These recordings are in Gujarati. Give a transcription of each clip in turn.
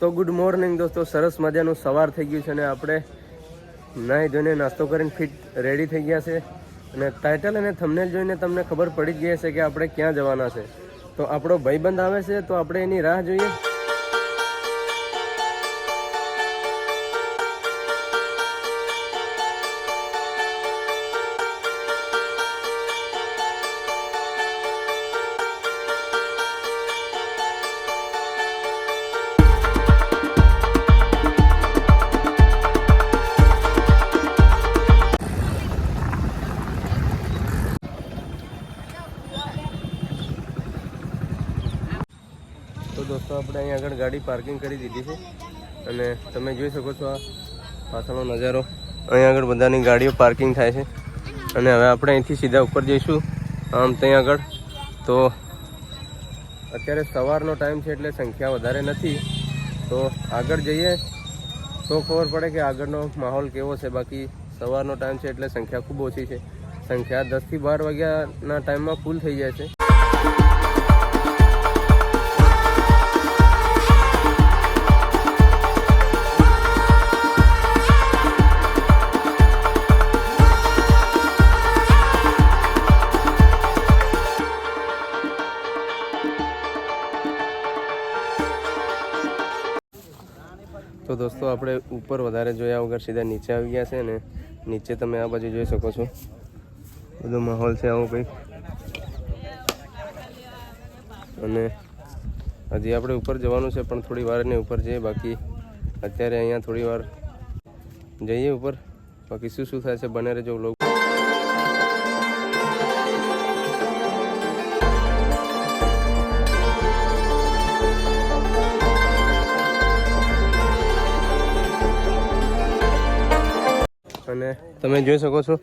તો ગુડ મોર્નિંગ દોસ્તો, સરસ મજાનું સવાર થઈ ગયું છે અને આપણે નાહી ધોઈને નાસ્તો કરીને ફિટ રેડી થઈ ગયા છે. અને ટાઇટલ અને થમનેલ જોઈને તમને ખબર પડી જ ગઈ હશે કે આપણે ક્યાં જવાના છે. તો આપણો ભાઈબંધ આવે છે, તો આપણે એની રાહ જોઈએ. આગળ ગાડી પાર્કિંગ કરી દીધી છે. અને તમે જોઈ શકો છો આ પાછળનો નજારો. અહીંયા આગળ બધાની ગાડીઓ પાર્કિંગ થાય છે. અને હવે આપણે અહીંથી સીધા ઉપર જઈશું. આમ ત્યાં આગળ. તો અત્યારે સવારનો ટાઈમ છે એટલે સંખ્યા વધારે નથી. તો આગળ જઈએ. તો ખબર પડે કે આગળનો માહોલ કેવો છે. બાકી સવારનો ટાઈમ છે એટલે સંખ્યા ખૂબ ઓછી છે. સંખ્યા દસથી બાર વાગ્યાના ટાઈમમાં ફૂલ થઈ જાય છે. તો દોસ્તો, આપણે ઉપર વધારે જોયા વગર સીધા નીચે આવી ગયા છે ને નીચે તમે આ બાજુ જોઈ શકો છો. બધો માહોલ છે આવો કંઈક. અને હજી આપણે ઉપર જવાનું છે, પણ થોડી વાર ને ઉપર જઈએ. બાકી અત્યારે અહીંયા થોડી વાર જઈએ ઉપર. બાકી શું શું થાય છે, બને રહેજો લોકો અને તમે જોઈ શકો છો,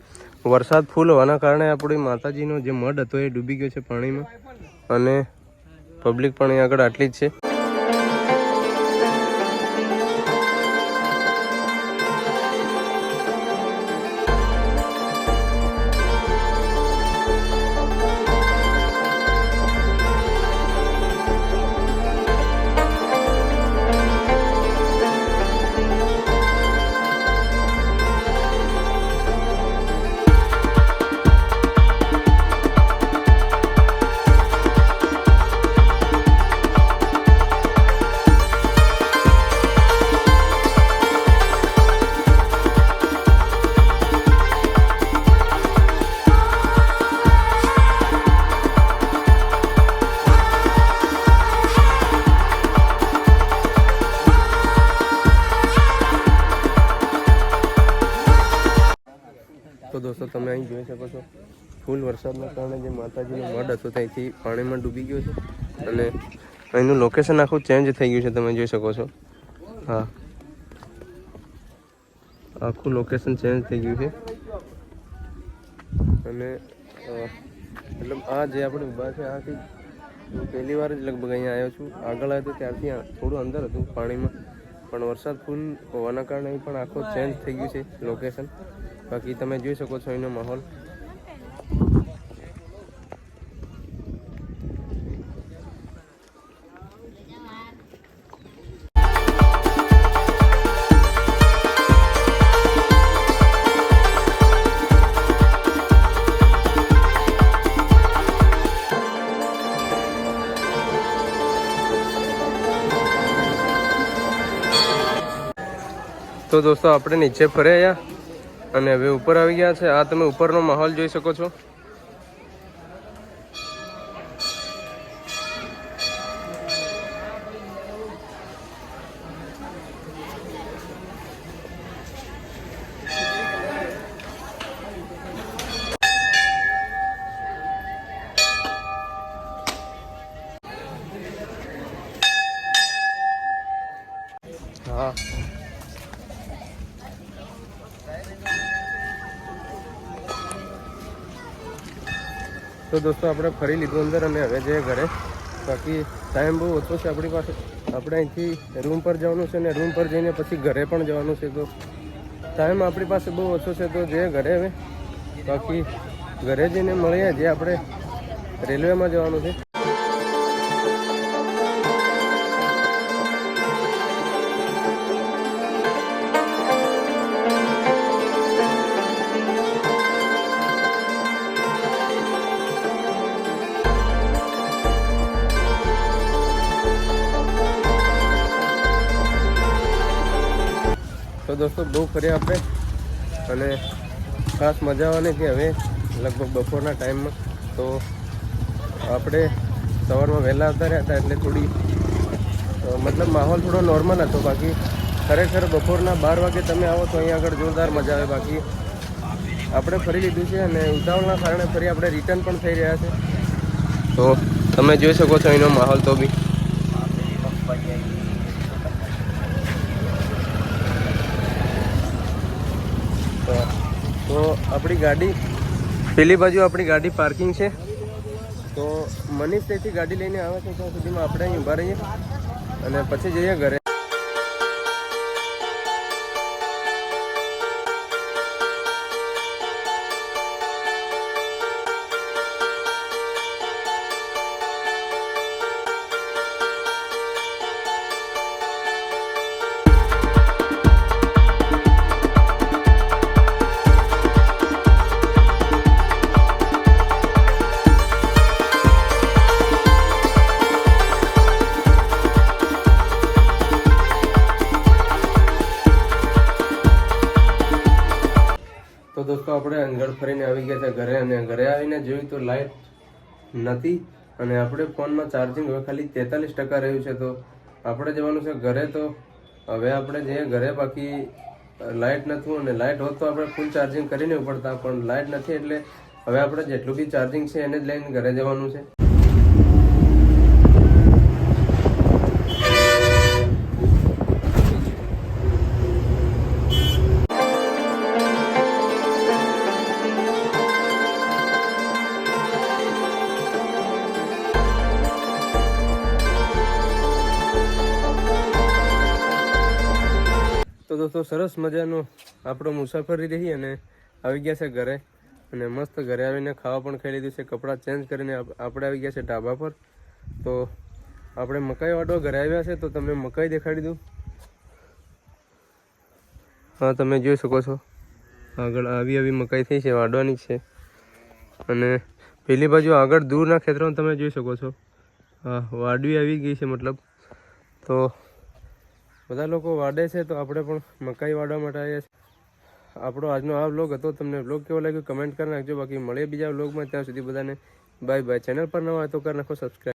વરસાદ ફૂલ હોવાના કારણે આપણી માતાજીનો જે મઢ હતો એ ડૂબી ગયો છે પાણીમાં અને પબ્લિક પણ અહીં આગળ આટલી જ છે. તો દોસ્તો તમે અહીં જોઈ શકો છો, ફૂલ વરસાદના કારણે જે માતાજીનો મઢ હતો ત્યાંથી પાણીમાં ડૂબી ગયો છે. અને અહીંનું લોકેશન આખું ચેન્જ થઈ ગયું છે, તમે જોઈ શકો છો. હા. આખું લોકેશન ચેન્જ થઈ ગયું છે. અને મતલબ આ જે આપણે ઊભા છે આ કંઈક હું પહેલી વાર જ લગભગ અહીંયા આવ્યો છું. આગળ આવ્યો તો ત્યારથી થોડું અંદર હતું પાણીમાં. પણ વરસાદ ફૂલ હોવાના કારણે પણ આખો ચેન્જ થઈ ગયું છે લોકેશન બાકી તમે જોઈ શકો છો એનો માહોલ. તો દોસ્તો આપણે નીચે ફર્યા. અને હવે ઉપર આવી ગયા છે. આ તમે ઉપરનો માહોલ જોઈ શકો છો. તો દોસ્તો, આપણે ફરી લીધું અંદર અને હવે જઈએ ઘરે. બાકી ટાઈમ બહુ ઓછો છે આપણી પાસે. આપણે અહીંથી રૂમ પર જવાનું છે અને રૂમ પર જઈને પછી ઘરે પણ જવાનું છે. તો ટાઈમ આપણી પાસે બહુ ઓછો છે, તો જઈએ ઘરે હવે. બાકી ઘરે જઈને મળીએ જે આપણે રેલવેમાં જવાનું છે. દોસ્તો, બહુ કર્યા આપણે. અને ખાસ મજા આવવાની કે હવે લગભગ બપોરના ટાઈમમાં. તો આપણે સવારમાં વહેલા આવતા રહ્યા હતા એટલે થોડી મતલબ માહોલ થોડો નોર્મલ હતો. બાકી ખરેખર બપોરના બાર વાગે તમે આવો તો અહીંયા આગળ જોરદાર મજા આવે. બાકી આપણે ફરી લીધું છે અને ઉતાવળના કારણે ફરી આપણે રિટર્ન પણ થઈ રહ્યા છે. તો તમે જોઈ શકો છો એનો માહોલ તો બી તો તો આપણી ગાડી, પેલી બાજુ આપણી ગાડી પાર્કિંગ છે. તો મનીષ તેથી ગાડી લઈને આવે છે, ત્યાં સુધીમાં આપણે અહીં ઊભા રહીએ. અને પછી જઈએ ઘરે. દોસ્તો, આપણે અંગળ ફરીને આવી ગયા છે ઘરે અને ઘરે આવીને જોયું તો લાઇટ નથી અને આપણે ફોનમાં ચાર્જિંગ હવે ખાલી તેતાલીસ ટકા રહ્યું છે તો આપણે જવાનું છે ઘરે તો હવે આપણે જઈએ ઘરે બાકી લાઇટ નથી અને લાઇટ હોત તો આપણે ફૂલ ચાર્જિંગ કરીને ઉપડતા પણ લાઇટ નથી એટલે હવે આપણે જેટલું બી ચાર્જિંગ છે એને જ લઈને ઘરે જવાનું છે. દોસ્તો, સરસ મજાનો આપણો મુસાફરી રહી અને આવી ગયા છે ઘરે. અને મસ્ત ઘરે આવીને ખાવા પણ ખાઈ લીધું છે, કપડાં ચેન્જ કરીને આપણે આવી ગયા છે ઢાબા પર. તો આપણે મકાઈ વાટવા ઘરે આવ્યા છે, તો તમને મકાઈ દેખાડી દઉં. હા, તમે જોઈ શકો છો. આગળ આવી આવી મકાઈ થઈ છે, વાડવાની છે. અને પેલી બાજુ આગળ દૂરના ખેતરોમાં તમે જોઈ શકો છો. હા, વાડવી આવી ગઈ છે, મતલબ. તો બધા લોકો વાડે છે તો આપણે પણ મકાઈ વાડવા માટે આવ્યા છે. આપણો આજનો આ વ્લોગ હતો. તમને વ્લોગ કેવો લાગ્યો? કમેન્ટ કરી નાખજો. બાકી મળીએ બીજા વ્લોગમાં ત્યાં સુધી બધાને બાય બાય ચેનલ પર ન હોય તો કરી નાખો સબસ્ક્રાઈબ